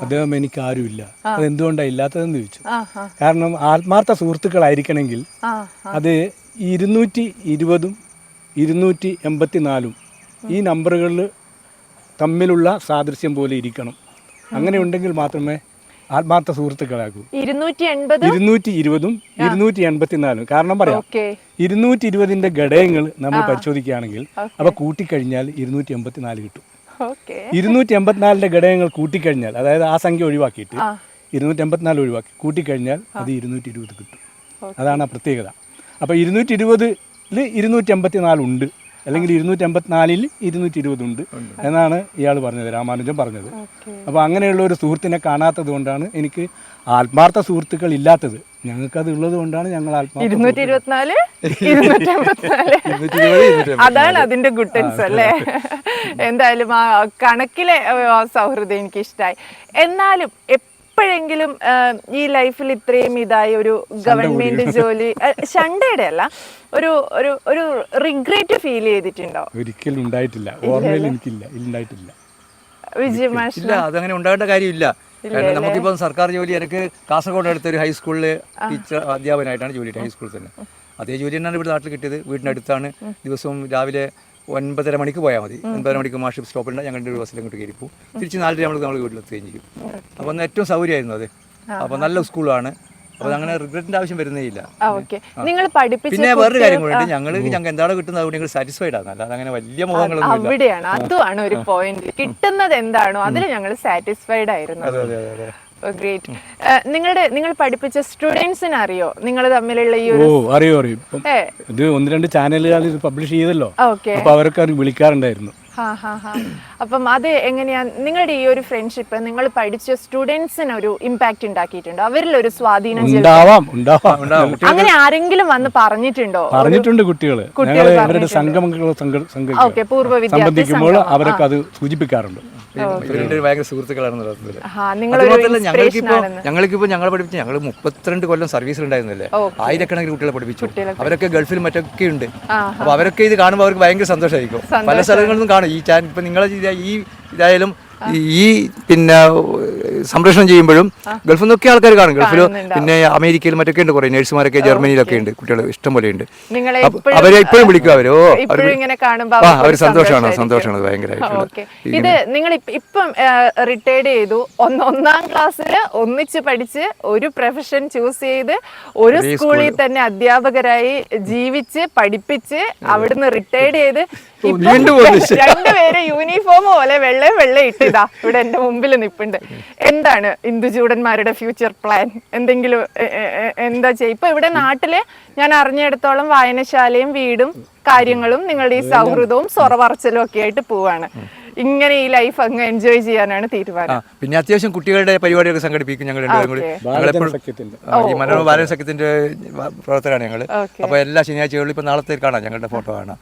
അദ്ദേഹം എനിക്ക് ആരുമില്ല അത് എന്തുകൊണ്ടാണ് ഇല്ലാത്തതെന്ന് ചോദിച്ചു. കാരണം ആത്മാർത്ഥ സുഹൃത്തുക്കളായിരിക്കണമെങ്കിൽ അത് ഇരുന്നൂറ്റി ഇരുപതും ഇരുന്നൂറ്റി എൺപത്തിനാലും ഈ നമ്പറുകളിൽ തമ്മിലുള്ള സാദൃശ്യം പോലെ ഇരിക്കണം. അങ്ങനെ ഉണ്ടെങ്കിൽ മാത്രമേ ആത്മാർത്ഥ സുഹൃത്തുക്കളാക്കും ഇരുന്നൂറ്റി എൺപത് ഇരുന്നൂറ്റി ഇരുപതും ഇരുന്നൂറ്റി എൺപത്തിനാലും കാരണം പറയാം ഇരുന്നൂറ്റി ഇരുപതിന്റെ ഘടകങ്ങൾ നമ്മൾ പരിശോധിക്കുകയാണെങ്കിൽ അവ കൂട്ടിക്കഴിഞ്ഞാൽ ഇരുന്നൂറ്റി എൺപത്തിനാല് കിട്ടും. ഇരുന്നൂറ്റി എൺപത്തിനാലിന്റെ ഘടകങ്ങൾ കൂട്ടിക്കഴിഞ്ഞാൽ അതായത് ആ സംഖ്യ ഒഴിവാക്കിയിട്ട് ഇരുന്നൂറ്റി എൺപത്തിനാല് ഒഴിവാക്കി കൂട്ടിക്കഴിഞ്ഞാൽ അത് ഇരുന്നൂറ്റി ഇരുപത് കിട്ടും അതാണ് ആ പ്രത്യേകത. അപ്പോൾ ഇരുന്നൂറ്റി ഇരുപതിൽ ഇരുന്നൂറ്റി എൺപത്തിനാല് ഉണ്ട് അല്ലെങ്കിൽ ഇരുന്നൂറ്റി എൺപത്തിനാലിൽ ഇരുന്നൂറ്റി ഇരുപത് ഉണ്ട്. എന്നാണ് ഇയാൾ പറഞ്ഞത് രാമാനുജൻ പറഞ്ഞത്. അപ്പോൾ അങ്ങനെയുള്ള ഒരു സുഹൃത്തിനെ കാണാത്തത് കൊണ്ടാണ് എനിക്ക് ആത്മാർത്ഥ സുഹൃത്തുക്കൾ ഇല്ലാത്തത്. ഞങ്ങൾക്കത് ഉള്ളത് കൊണ്ടാണ് ഞങ്ങൾ അതാണ് അതിന്റെ ഗുഡൻസ് അല്ലേ? എന്തായാലും ആ കണക്കിലെ സൗഹൃദം എനിക്ക് ഇഷ്ടമായി എന്നാലും എപ്പോഴെങ്കിലും ഈ ലൈഫിൽ ഇത്രയും ഇതായി ഒരു ഗവൺമെന്റ് ജോലി ഷണ്ടയുടെ ശണ്ടയുടെ അല്ല ഒരു ഒരു ഒരു റിഗ്രറ്റ് ഫീൽ ചെയ്തിട്ടുണ്ടോ? ഒരിക്കലും ഉണ്ടായിട്ടില്ല. ഓർമ്മയിൽ എനിക്കില്ല. ഉണ്ടായിട്ടില്ല. ഇല്ല അതങ്ങനെ ഉണ്ടാകേണ്ട കാര്യമില്ല. കാരണം നമുക്കിപ്പം സർക്കാർ ജോലി എനിക്ക് കാസർഗോഡ് അടുത്തൊരു ഹൈസ്കൂളിൽ ടീച്ചർ അധ്യാപനായിട്ടാണ് ജോലി. ഹൈസ്കൂളിൽ തന്നെ. അതേ ജോലി തന്നെയാണ് ഇവിടെ നാട്ടിൽ കിട്ടിയത്. വീടിനടുത്താണ്. ദിവസവും രാവിലെ ഒൻപതര മണിക്ക് പോയാൽ മതി. ഒൻപതര മണിക്ക് മാഷിപ്പ് സ്റ്റോപ്പിൽ ഞങ്ങളുടെ ഒരു ബസ്സിൽ ഇങ്ങോട്ട് കയറി പോകും തിരിച്ച് നാലര നമ്മൾ നമ്മൾ വീട്ടിലെത്തുകയും ചെയ്യും. അപ്പോൾ അന്ന് ഏറ്റവും സൗകര്യമായിരുന്നു അത്. അപ്പോൾ നല്ല സ്കൂളാണ്. അപ്പോൾ അങ്ങനെ റിഗ്രറ്റിന്റെ ആവശ്യം വരുന്നേ ഇല്ല. നിങ്ങൾ പഠിപ്പിച്ച പിന്നെ വേറൊരു കാര്യം കൂടി ഞങ്ങൾ ഞങ്ങൾക്ക് എന്താണ് കിട്ടുന്നത് അതുകൊണ്ട് ഞങ്ങൾ സാറ്റിസ്ഫൈഡ് ആണ്. അല്ലാതെ അങ്ങനെ വലിയ മോഹങ്ങളൊന്നും ഇല്ല. അവിടെയാണ്. അതുമാണ് ഒരു പോയിന്റ് കിട്ടുന്നത് എന്താണോ അതിൽ ഞങ്ങൾ സാറ്റിസ്ഫൈഡ് ആയിരുന്നു. അതെ അതെ അതെ. ഗ്രേറ്റ് നിങ്ങളുടെ നിങ്ങൾ പഠിപ്പിച്ച സ്റ്റുഡൻസിന് അറിയോ? നിങ്ങൾ തമ്മിലുള്ള ഈ ഓ അറിയോ അറിയോ. ഇത് ഒന്ന് രണ്ട് ചാനലുകൾ ഇത് പബ്ലിഷ് ചെയ്തല്ലോ. അപ്പൊ അവരൊക്കെ വിളിക്കാറുണ്ടായിരുന്നു. അപ്പം അത് എങ്ങനെയാ? നിങ്ങളുടെ ഈ ഒരു ഫ്രണ്ട്ഷിപ്പ് നിങ്ങൾ പഠിച്ച സ്റ്റുഡൻസിന് ഒരു ഇമ്പാക്ട് ഉണ്ടാക്കിയിട്ടുണ്ടോ? അവരിൽ ഒരു സ്വാധീനം ഉണ്ടാവാം ഉണ്ടാവാം. അങ്ങനെ ആരെങ്കിലും വന്ന് പറഞ്ഞിട്ടുണ്ടോ? പറഞ്ഞിട്ടുണ്ട് കുട്ടികൾ. അവരുടെ സംഗമങ്ങൾ ഓക്കെ പൂർവ സംബന്ധിക്കുമ്പോൾ അവരൊക്കെ അത് സൂചിപ്പിക്കാറുണ്ട്. ഭയങ്കര സുഹൃത്തുക്കളാണ് ഞങ്ങൾക്കിപ്പോ ഞങ്ങൾ ഞങ്ങൾക്കിപ്പോ ഞങ്ങളെ പഠിപ്പിച്ച് ഞങ്ങൾ മുപ്പത്തിരണ്ട് കൊല്ലം സർവീസിലുണ്ടായിരുന്നില്ലേ ആയിരക്കണക്കിന് കുട്ടികളെ പഠിപ്പിച്ചു. അവരൊക്കെ ഗൾഫിൽ മറ്റൊക്കെ ഉണ്ട്. അപ്പൊ അവരൊക്കെ ഇത് കാണുമ്പോൾ അവർക്ക് ഭയങ്കര സന്തോഷമായിരിക്കും പല സ്ഥലങ്ങളിൽ കാണും ഈ ചാൻ ഇപ്പം നിങ്ങളെ ചെയ്ത ഈ ഇതായാലും ഈ- പിന്നെ സംപ്രേഷണം ചെയ്യുമ്പോഴും ഗൾഫിൽ നിന്നൊക്കെ ആൾക്കാർ കാണും. ഗൾഫിൽ പിന്നെ അമേരിക്കയിലും മറ്റൊക്കെ ഉണ്ട് കുറെ നഴ്സുമാരൊക്കെ ജർമ്മനിയിലൊക്കെ ഉണ്ട് കുട്ടികൾ ഇഷ്ടം പോലെ ഉണ്ട്. അവരെ ഇപ്പോഴും വിളിക്കും അവരോ. അവർ സന്തോഷമാണ്. സന്തോഷമാണ് ഭയങ്കരമായിട്ട് ഇത് നിങ്ങൾ ഇപ്പ- റിട്ടയർഡ് ചെയ്തു. ഒന്നാം ക്ലാസ്സിൽ ഒന്നിച്ച് പഠിച്ച് ഒരു പ്രൊഫഷൻ ചൂസ് ചെയ്ത് ഒരു സ്കൂളിൽ തന്നെ അധ്യാപകരായി ജീവിച്ച് പഠിപ്പിച്ച് അവിടുന്ന് റിട്ടയർഡ് ചെയ്ത് വീണ്ടും രണ്ടുപേരെ യൂണിഫോം പോലെ വെള്ളയും വെള്ളം ഇട്ടിതാ ഇവിടെ എന്റെ മുമ്പിൽ നിപ്പുണ്ട്. എന്താണ് ഇന്ദുചൂടന്മാരുടെ ഫ്യൂച്ചർ പ്ലാൻ എന്തെങ്കിലും എന്താ ചെയ്യ ഇപ്പൊ ഇവിടെ നാട്ടിൽ ഞാൻ അറിഞ്ഞിടത്തോളം വായനശാലയും വീടും കാര്യങ്ങളും നിങ്ങളുടെ ഈ സൗഹൃദവും സൊറവർച്ചലും ഒക്കെ ആയിട്ട് പോവാണ്. ഇങ്ങനെ ഈ ലൈഫ് അങ്ങ് എൻജോയ് ചെയ്യാനാണ് തീരുമാനം. പിന്നെ അത്യാവശ്യം കുട്ടികളുടെ പരിപാടിയൊക്കെ സംഘടിപ്പിക്കും ഞങ്ങൾ ഈ മനോരമ ബാലൻ സഖ്യത്തിന്റെ പ്രവർത്തകരാണ് ഞങ്ങൾ. അപ്പൊ എല്ലാ ശനിയാഴ്ചകളിലും ഇപ്പൊ നാളത്തെ കാണാം ഞങ്ങളുടെ ഫോട്ടോ കാണാം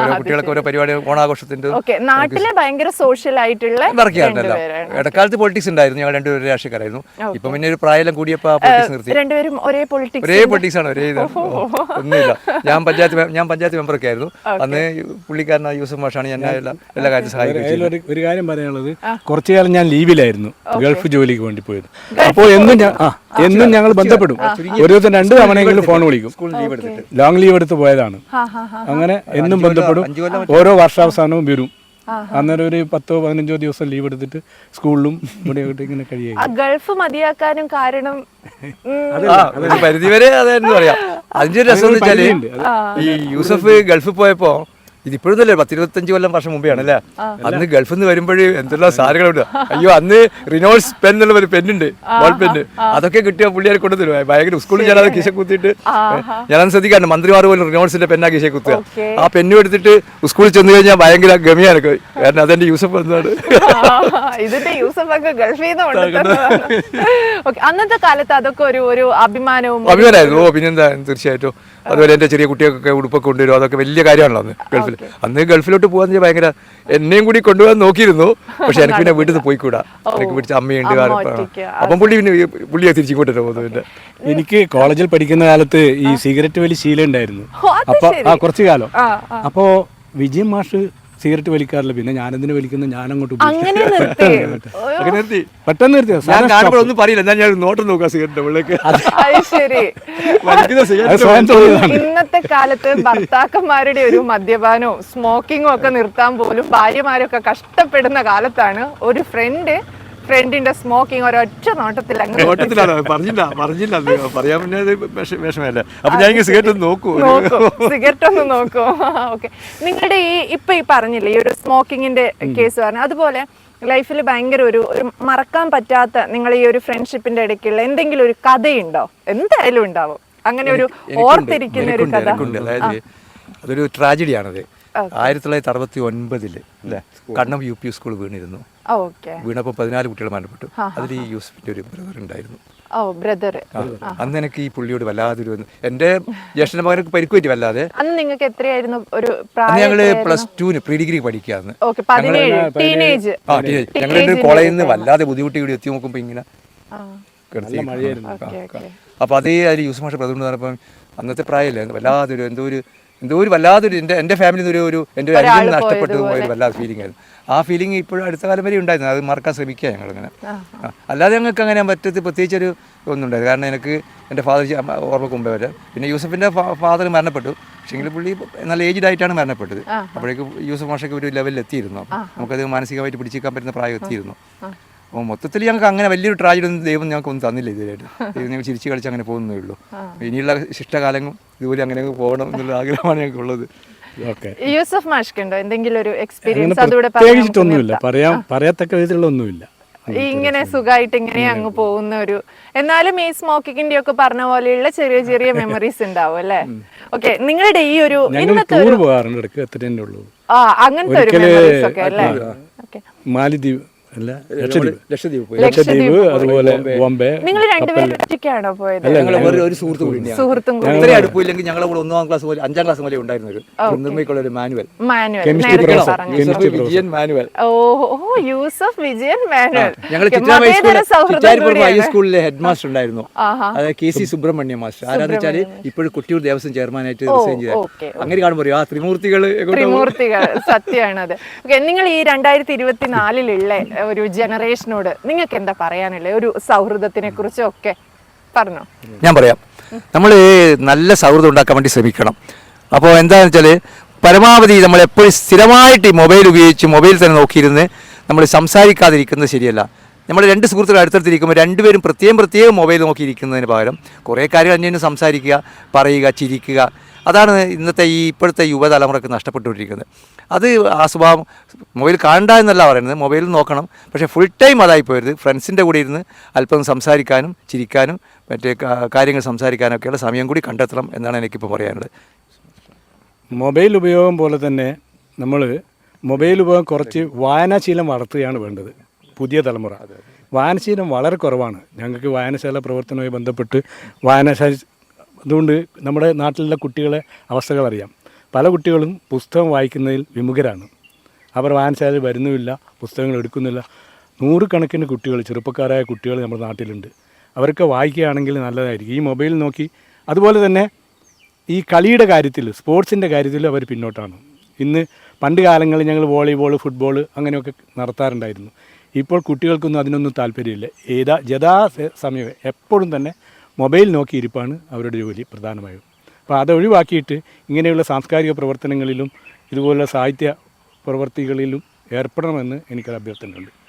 ഓരോ കുട്ടികൾക്ക് ഓരോ പരിപാടി ഓണാഘോഷത്തിന്റെ ഓക്കെ നാട്ടിലെ ഭയങ്കര സോഷ്യൽ ആയിട്ടുള്ള വർക്ക് ചെയ്യാറുണ്ടല്ലോ ഇടക്കാലത്ത് പൊളിറ്റിക്സ് ഉണ്ടായിരുന്നു ഞങ്ങൾ രണ്ടുപേരും രാഷ്ട്രീയക്കാരായിരുന്നു. ഇപ്പൊ പിന്നെ ഒരു പ്രായം കൂടിയപ്പോ പൊളിറ്റിക്സ് നിർത്തി. രണ്ടുപേരും ഒരേ പൊളിറ്റിക്സ് ഒരേ പൊളിറ്റിക്സ് ആണ് ഒരേ ഇത്. ഒന്നുമില്ല. ഞാൻ പഞ്ചായത്ത് ഞാൻ പഞ്ചായത്ത് മെമ്പറൊക്കെ ആയിരുന്നു. അന്ന് പുള്ളിക്കാരനായ യൂസഫ് മാഷാണ് ഞാൻ എല്ലാ എല്ലാ കാര്യത്തിലും സഹായിക്കുന്നത് അതിലൊരു ഒരു കാര്യം പറയാനുള്ളത് കുറച്ചു കാലം ഞാൻ ലീവിലായിരുന്നു ഗൾഫ് ജോലിക്ക് വേണ്ടി പോയത്. അപ്പോൾ എന്നും ഞാൻ ആ എന്നും ഞങ്ങൾ ബന്ധപ്പെടും. ഒരു ദിവസം രണ്ട് തവണയെങ്കിലും ഫോൺ വിളിക്കും. സ്കൂളിൽ ലീവ് എടുത്തിട്ട്. ലോങ് ലീവ് എടുത്ത് പോയതാണ്. അങ്ങനെ എന്നും ബന്ധപ്പെടും. ഓരോ വർഷാവസാനവും വരും. അന്നേരം ഒരു പത്തോ പതിനഞ്ചോ ദിവസം ലീവ് എടുത്തിട്ട് സ്കൂളിലും ഇവിടെ ഇവിടെ ഇങ്ങനെ കഴിയുക ഗൾഫ് മതിയാക്കാനും കാരണം പരിധിവരെ അതായിരുന്നു പറയാം. അതിന്റെ രസം എന്ന് വെച്ചാൽ ഈ യൂസഫ് ഗൾഫിൽ പോയപ്പോ ഇതിപ്പോഴൊന്നുമല്ലേ പത്ത് ഇരുപത്തഞ്ച് കൊല്ലം വർഷം മുമ്പെയാണ് അല്ലേ? അന്ന് ഗൾഫിൽ നിന്ന് വരുമ്പോഴേ എന്തെല്ലാം സാധനങ്ങളുണ്ട് അയ്യോ അന്ന് റിനോൾസ് പെൻ എന്നുള്ള ഒരു പെന്നുണ്ട് ബോൾ പെന്ന് അതൊക്കെ കിട്ടിയ പുള്ളിയാരെ കൊണ്ടു തരും. ഭയങ്കര സ്കൂളിൽ ഞാൻ അത് കിശ കുത്തിയിട്ട് ഞാനത് ശ്രദ്ധിക്കാറുണ്ട്. മന്ത്രിമാർ പോലും റിനോൾസിന്റെ പെന്നാ കിശ കുത്തുക. ആ പെന്നും എടുത്തിട്ട് സ്കൂളിൽ ചെന്ന് കഴിഞ്ഞാൽ ഭയങ്കര ഗമിയാണ്. കാരണം അതെന്റെ യൂസഫ് എന്നാണ് ഇതിന്റെ യൂസഫ് ഒക്കെ ഗൾഫിൽ നിന്ന് അന്നത്തെ കാലത്ത് അതൊക്കെ ഒരു ഒരു അഭിമാനവും അഭിമാനമായിരുന്നു. ഓ പിന്നെന്താ? തീർച്ചയായിട്ടും. അതുപോലെ എന്റെ ചെറിയ കുട്ടികൾക്കൊക്കെ ഉടുപ്പൊക്കെ കൊണ്ടുവരും അതൊക്കെ വലിയ കാര്യമാണല്ലോ അന്ന് ഗൾഫിൽ അന്ന് ഗൾഫിലോട്ട് പോകാന്ന് വെച്ചാൽ ഭയങ്കര എന്നെയും കൂടി കൊണ്ടുപോകാൻ നോക്കിയിരുന്നു. പക്ഷെ എനിക്ക് പിന്നെ വീട്ടിൽ നിന്ന് പോയിക്കൂടാ. എനിക്ക് പിടിച്ച അമ്മയുണ്ട്. അപ്പം പുള്ളി പിന്നെ പുള്ളിയെ തിരിച്ചിങ്ങോട്ട് പോകുന്നു എനിക്ക് കോളേജിൽ പഠിക്കുന്ന കാലത്ത് ഈ സിഗരറ്റ് വലി ശീലം ഉണ്ടായിരുന്നു. അപ്പൊ ആ കുറച്ചു കാലം. അപ്പോ വിജയം മാഷ് സിഗരറ്റ് വലിക്കാറില്ല. പിന്നെ ഞാനെന്തിനു വലിക്കുന്ന? ഞാനങ്ങോട്ട് ഉപയോഗിച്ചു. അങ്ങനെ നിർത്തി. അങ്ങനെ നിർത്തി. പെട്ടെന്ന് നിർത്തിയോ ഞാൻ കാണുമ്പോൾ ഒന്നും പറയില്ല. എന്നാൽ ഞാൻ നോട്ടം നോക്കാം സിഗരറ്റ് ഉള്ളിലേക്ക് അത് ശരി. വലിക്കുന്ന അത് സിഗരറ്റ് സ്വയം തോന്നിയതാണ് ഇന്നത്തെ കാലത്ത് ഭർത്താക്കന്മാരുടെ ഒരു മദ്യപാനവും സ്മോക്കിങ്ങും ഒക്കെ നിർത്താൻ പോലും ഭാര്യമാരൊക്കെ കഷ്ടപ്പെടുന്ന കാലത്താണ് ഒരു ഫ്രണ്ട് ഫ്രണ്ടിന്റെ സ്മോക്കിംഗ് ഒരൊറ്റ നോട്ടത്തിൽ നോട്ടത്തിലാണ്? പറഞ്ഞില്ല പറഞ്ഞില്ല. പറയാൻ പിന്നെ വിഷമല്ലേ അപ്പൊ ഞാൻ സിഗരറ്റ് നോക്കൂ. സിഗരറ്റ് ഒന്ന് നോക്കൂ. ഓക്കെ നിങ്ങളുടെ ഈ ഇപ്പൊ ഈ പറഞ്ഞില്ലേ ഈ ഒരു സ്മോക്കിങ്ങിന്റെ കേസ് പറഞ്ഞു. അതുപോലെ ലൈഫിൽ ഭയങ്കര ഒരു ഒരു മറക്കാൻ പറ്റാത്ത നിങ്ങൾ ഈ ഒരു ഫ്രണ്ട്ഷിപ്പിന്റെ ഇടയ്ക്കുള്ള എന്തെങ്കിലും ഒരു കഥയുണ്ടോ? എന്തായാലും ഉണ്ടാവും. അങ്ങനെ ഒരു ഓർത്തിരിക്കുന്ന ഒരു കഥ. അതായത് അതൊരു ട്രാജഡിയാണത് ആയിരത്തി തൊള്ളായിരത്തി അറുപത്തി ഒൻപതിൽ കണ്ണം യു പി സ്കൂൾ വീണിരുന്നു. വീണപ്പോൾ പതിനാല് കുട്ടികൾ മരണപ്പെട്ടു. അതിൽ ഈ യൂസഫിന്റെ ഒരു ബ്രദർ ഉണ്ടായിരുന്നു. ഓ ബ്രദർ അന്ന് എനിക്ക് ഈ പുള്ളിയോട് വല്ലാതൊരു എന്റെ ജ്യേഷ്ഠന്റെ മകനൊക്കെ പരിക്ക് പറ്റി വല്ലാതെ. അന്ന് നിങ്ങൾക്ക് എത്രയായിരുന്നു ഒരു പ്രായം ഞങ്ങൾ പ്ലസ് ടുവിന് പ്രീ ഡിഗ്രി പഠിക്കാന്ന് ഓക്കെ പതിനേഴ് ടീനേജ് ആ ഞങ്ങളുടെ കോളേജിൽ നിന്ന് വല്ലാതെ ബുദ്ധിമുട്ടി കൂടി എത്തി നോക്കുമ്പോ ഇങ്ങനെ അപ്പൊ ഓക്കെ ഓക്കെ. അപ്പോൾ അതേ അതിൽ യൂസ് മാഷ ബ്രദർ പറഞ്ഞപ്പം അന്നത്തെ പ്രായമല്ലേ വല്ലാതൊരു എന്തോ ഒരു എന്തോ ഒരു വല്ലാതൊരു എന്റെ എന്റെ ഫാമിലി ഒരു ഒരു എന്റെ ഒരു അനുജൻ നഷ്ടപ്പെട്ടു പോയൊരു പോയ ഒരു വല്ലാതെ ഫീലിംഗ് ആയിരുന്നു. ആ ഫീലിംഗ് ഇപ്പോഴും അടുത്ത കാലം വരെ ഉണ്ടായിരുന്നു. അത് മറക്കാൻ ശ്രമിക്കുക ഞങ്ങളിങ്ങനെ. അല്ലാതെ ഞങ്ങൾക്ക് അങ്ങനെ പറ്റത്ത് പ്രത്യേകിച്ച് ഒരു ഒന്നും ഉണ്ടായിരുന്നു കാരണം എനിക്ക് എന്റെ ഫാദർ ഓർമ്മക്ക് മുമ്പേ വരെ. പിന്നെ യൂസഫിന്റെ ഫാദർ മരണപ്പെട്ടു. പക്ഷേങ്കിൽ പുള്ളി നല്ല ഏജ്ഡ് ആയിട്ടാണ് മരണപ്പെട്ടത്. അപ്പോഴേക്കും യൂസഫ് മാഷൊക്കെ ഒരു ലെവലിൽ എത്തിയിരുന്നു. നമുക്കത് മാനസികമായിട്ട് പിടിച്ചേക്കാൻ പറ്റുന്ന പ്രായം എത്തിയിരുന്നു. അപ്പോൾ മൊത്തത്തിൽ ഞങ്ങൾക്ക് അങ്ങനെ വലിയൊരു ട്രാജഡി ഒന്നും ദൈവം ഞങ്ങൾക്ക് ഒന്നും തന്നില്ല ഇതുവരെയായിട്ട്. ദൈവം ഞങ്ങൾ ചിരിച്ച് കളിച്ച് അങ്ങനെ പോകുന്നേ ഉള്ളൂ. ഇനിയുള്ള ശിഷ്ടകാലങ്ങളും ഇതുപോലെ അങ്ങനെ പോകണം എന്നുള്ള ആഗ്രഹമാണ് ഞങ്ങൾക്ക് ഉള്ളത് യൂസഫ് മാഷ്കുണ്ടോ എന്തെങ്കിലും ഒരു എക്സ്പീരിയൻസ് അതുകൂടെ പ്രത്യേകിച്ചിട്ടൊന്നുമില്ല. പറയാൻ പറയത്തക്ക വിധത്തിലുള്ള ഒന്നുമില്ല. ഇങ്ങനെ സുഖമായിട്ട് ഇങ്ങനെ അങ്ങ് പോകുന്ന ഒരു എന്നാലും ഈ സ്മോക്കിങ്ങിന്റെ ഒക്കെ പറഞ്ഞ പോലെയുള്ള ചെറിയ ചെറിയ മെമ്മറീസ് ഉണ്ടാവും അല്ലേ? ഓക്കെ നിങ്ങളുടെ ഈ ഒരു ഇന്നത്തെ ആ അങ്ങനത്തെ ഒരു ഒരിക്കൽ മെമ്മറീസ് ഒക്കെ അല്ലേ? ഓക്കെ മാലിദ്വീപ് ലക്ഷദ്വീപ്. അതുപോലെ ബോംബെ. നിങ്ങൾ രണ്ടുപേരും ഒറ്റയ്ക്കാണോ പോയത്? ഞങ്ങൾ വേറെ ഒരു സുഹൃത്ത് കൂടി ഉണ്ടായിരുന്നു. സുഹൃത്തും കൂടി ഇത്രയും അടുപ്പില്ലെങ്കിൽ ഞങ്ങളെ കൂടെ ഒന്നാം ക്ലാസ് പോലെ അഞ്ചാം ക്ലാസ് പോലെ ഉണ്ടായിരുന്നത്. നിർമ്മയ്ക്കുള്ള ഒരു മാനുവൽ. മാനുവൽ. വിജയൻ മാനുവൽ. ഓ യൂസഫ് വിജയൻ മാനുവൽ. ഞങ്ങൾ ചിറ്റാരിപ്പുറം ഹൈ കൂടിയാണ്. സ്കൂളിലെ ഹെഡ് മാസ്റ്റർ ഉണ്ടായിരുന്നു. ആഹാ. അതായത് കെ സി സുബ്രഹ്മണ്യ മാസ്റ്റർ. ആരാന്ന് വെച്ചാൽ ഇപ്പോഴും കുട്ടിയൂർ ദേവസ്വം ചെയർമാനായിട്ട് റിസൈൻ ചെയ്ത അങ്ങനെ കാണുമ്പോൾ ആ ത്രിമൂർത്തികൾ ത്രിമൂർത്തികൾ സത്യമാണ് അത് നിങ്ങൾ ഈ രണ്ടായിരത്തി ഇരുപത്തിനാലിലുള്ള ഒരു ജനറേഷനോട് നിങ്ങൾക്ക് എന്താ പറയാനുള്ളത് ഒരു സൗഹൃദത്തിനെ കുറിച്ചും ഒക്കെ പറഞ്ഞോ? ഞാൻ പറയാം. നമ്മൾ നല്ല സൗഹൃദം ഉണ്ടാക്കാൻ വേണ്ടി ശ്രമിക്കണം. അപ്പോൾ എന്താണെന്ന് വെച്ചാൽ പരമാവധി നമ്മൾ എപ്പോഴും സ്ഥിരമായിട്ട് മൊബൈൽ ഉപയോഗിച്ച് മൊബൈൽ തന്നെ നോക്കിയിരുന്ന് നമ്മൾ സംസാരിക്കാതിരിക്കുന്നത് ശരിയല്ല. നമ്മൾ രണ്ട് സുഹൃത്തുക്കൾ അടുത്തടുത്തിരിക്കുമ്പോൾ രണ്ടുപേരും പ്രത്യേകം പ്രത്യേകം മൊബൈൽ നോക്കിയിരിക്കുന്നതിന് പകരം കുറേ കാര്യങ്ങൾ അന്യോന്യം സംസാരിക്കുക പറയുക ചിരിക്കുക. അതാണ് ഇന്നത്തെ ഈ ഇപ്പോഴത്തെ യുവതലമുറയ്ക്ക് നഷ്ടപ്പെട്ടുകൊണ്ടിരിക്കുന്നത്. അത് ആ സ്വഭാവം മൊബൈൽ കാണണ്ട എന്നല്ല പറയുന്നത്. മൊബൈൽ നോക്കണം. പക്ഷേ ഫുൾ ടൈം അതായി പോയത്. ഫ്രണ്ട്സിന്റെ കൂടെ ഇരുന്ന് അല്പം സംസാരിക്കാനും ചിരിക്കാനും മറ്റേ കാര്യങ്ങൾ സംസാരിക്കാനൊക്കെയുള്ള സമയം കൂടി കണ്ടെത്തണം എന്നാണ് എനിക്കിപ്പോൾ പറയാനുള്ളത്. മൊബൈൽ ഉപയോഗം പോലെ തന്നെ നമ്മൾ മൊബൈൽ ഉപയോഗം കുറച്ച് വായനാശീലം വളർത്തുകയാണ് വേണ്ടത്. പുതിയ തലമുറ. വായനശീലം വളരെ കുറവാണ്. ഞങ്ങൾക്ക് വായനശാല പ്രവർത്തനവുമായി ബന്ധപ്പെട്ട് വായനശാല അതുകൊണ്ട് നമ്മുടെ നാട്ടിലുള്ള കുട്ടികളെ അവസ്ഥകൾ അറിയാം. പല കുട്ടികളും പുസ്തകം വായിക്കുന്നതിൽ വിമുഖരാണ്. അവർ വായനശാലയിൽ വരുന്നുമില്ല പുസ്തകങ്ങൾ എടുക്കുന്നില്ല. നൂറുകണക്കിന് കുട്ടികൾ ചെറുപ്പക്കാരായ കുട്ടികൾ നമ്മുടെ നാട്ടിലുണ്ട്. അവരൊക്കെ വായിക്കുകയാണെങ്കിൽ നല്ലതായിരിക്കും. ഈ മൊബൈൽ നോക്കി അതുപോലെ തന്നെ ഈ കളിയുടെ കാര്യത്തിൽ സ്പോർട്സിന്റെ കാര്യത്തിൽ അവർ പിന്നോട്ടാണ്. ഇന്ന് പണ്ട് കാലങ്ങളിൽ ഞങ്ങൾ വോളിബോൾ ഫുട്ബോൾ അങ്ങനെയൊക്കെ നടത്താറുണ്ടായിരുന്നു. ഇപ്പോൾ കുട്ടികൾക്കൊന്നും അതിനൊന്നും താല്പര്യമില്ല. ഏതാ സ- സമയം എപ്പോഴും തന്നെ മൊബൈൽ നോക്കിയിരിപ്പാണ് അവരുടെ ജോലി പ്രധാനമായും. അപ്പോൾ അത് ഒഴിവാക്കിയിട്ട് ഇങ്ങനെയുള്ള സാംസ്കാരിക പ്രവർത്തനങ്ങളിലും ഇതുപോലുള്ള സാഹിത്യ പ്രവർത്തികളിലും ഏർപ്പെടണമെന്ന് എനിക്കൊരു അഭ്യർത്ഥനയുണ്ട്